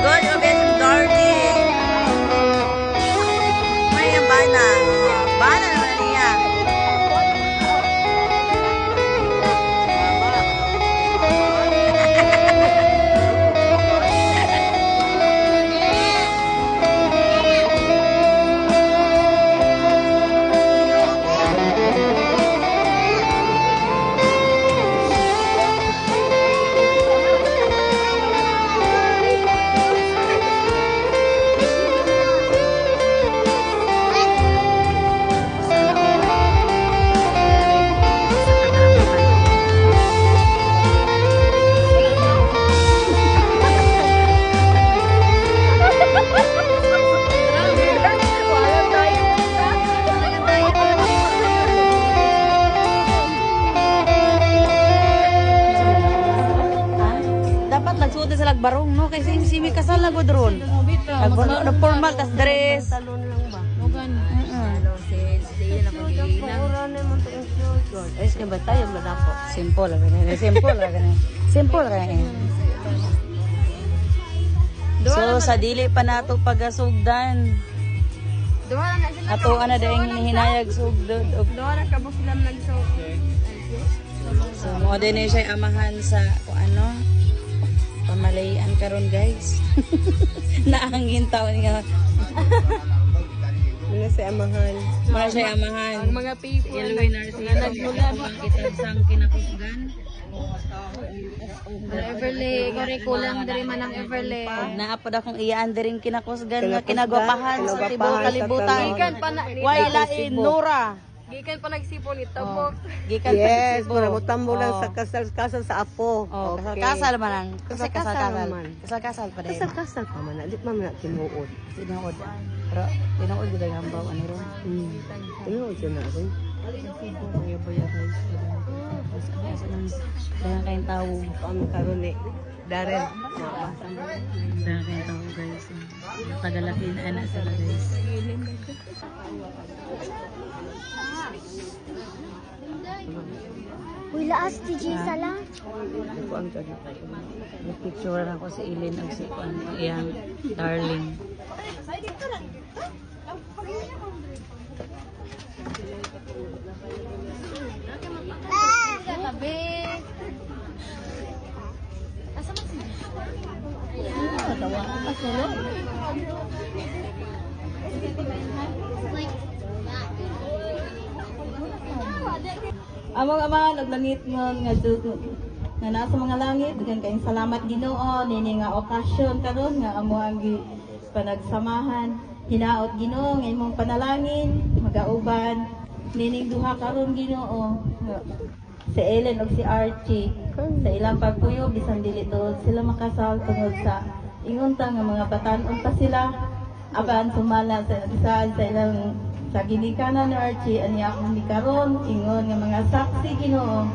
good kasal na gud ron. Nagbuno na formal tas dress. Talon lang ba? Mugan. Mm-mm. Ano, si Diyan na short. Ay, sige ba tayo ba dapo? Simple lang ganun. Simple lang ganun. Simple lang ganun. So sa dili pa nato pagasugdan. Duha na sila. Ato ana daing hinayag sugdod Duha na kabog sila nag-show. So, mo din siya amahan sa ano, pamalayan karon guys. Naangin taon nga. Ano si amahan? Mara siya amahan. Ang mga people. Yellow Narciso, nagmula bang kitang sang kinakusgan. Everly, curriculum diri man ang Everly. Naapod akong iyaan din kinakusgan nga Kinakusgan, kinagwapahan sa tibuok kalibutan. Way lain Nora. Gikan pa nagsipon ni Tabok. Gikan pa Yes, sa para mo tambo lang Oh. sa kasal-kasal sa apo. Oh, Okay. kasal-kasal man ang. Kasal-kasal kasal-kasal. man. Kasal-kasal pa din. Kasal-kasal pa man. Di pa man na tinuod. Tinuod. Pero tinuod gud ang hambaw ano ron. Hmm. Tinuod siya na ako. Buya-buya guys. Dalang kayong tao. Ang karon ni Darren. Dalang kayong tao guys. Tagalakin anak sila guys. Uy, laas ti Jisa lang. Ito ang kagi. Picture ako si Ilin og si Kuan iyang darling. Sa tabi. Asa man si Tawa ko pa solo. Among ama naglangit mo nga du- nga nasa mga langit. Daghang kayong salamat Ginoo nini nga okasyon karon nga amo ang panagsamahan. Hinaot Ginoo nga imong panalangin magauban. Nining duha karon Ginoo si Ellen ug si Archie. Sa ilang pagpuyo bisan dili to sila makasal tungod sa ingon ta nga mga batan-on pa sila. Aban sumala sa, sa ilang sa ginikanan ni Archie ani ako ni karon ingon nga mga saksi Ginoo.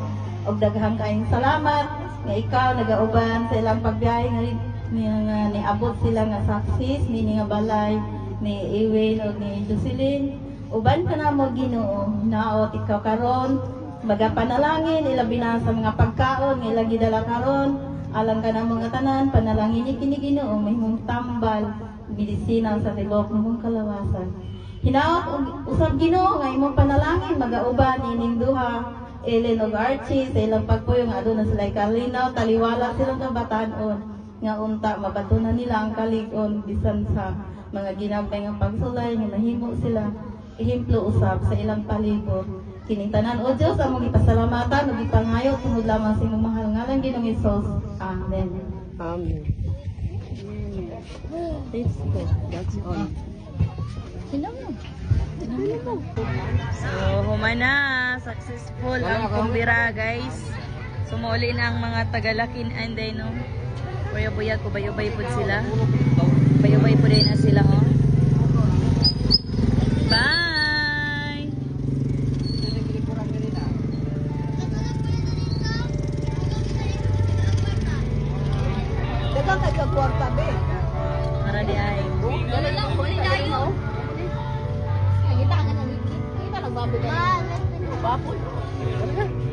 Og daghang kaayong salamat nga ikaw nagauban sa ilang pagbiyahe nga ni nga niabot sila nga saksis ni nga balay ni Ewen o ni Jocelyn. Uban ka na mo Ginoo. Naot ikaw karon. Magapanalangin ilabi na sa mga pagkaon nga ilang gidala karon. Alang ka na mga tanan panalangin ni kini Ginoo may mong tambal medisina sa tibok mong kalawasan Hinaot usab Ginoo nga imong panalangin magauban ining duha Ellen ug Archie sa ilang pagpuyo nga aduna sila kalinaw taliwala silang kabatanon nga unta mabatunan nila ang kalig-on bisan sa mga ginabay nga pagsulay nga mahimo sila ehemplo usab sa ilang palibot kining tanan o Dios among gipasalamatan ug gipangayo tungod lamang sa imong mahal nga lang Ginoong Hesus amen Amen. Let's go. That's all. So, humana na. Successful ang kumbira, guys. Sumuli na ang mga tagalakin and then, no? Buya-buya ko, bayo-bayo po sila. Bayo-bayo po din na sila, oh. Kita ka na ng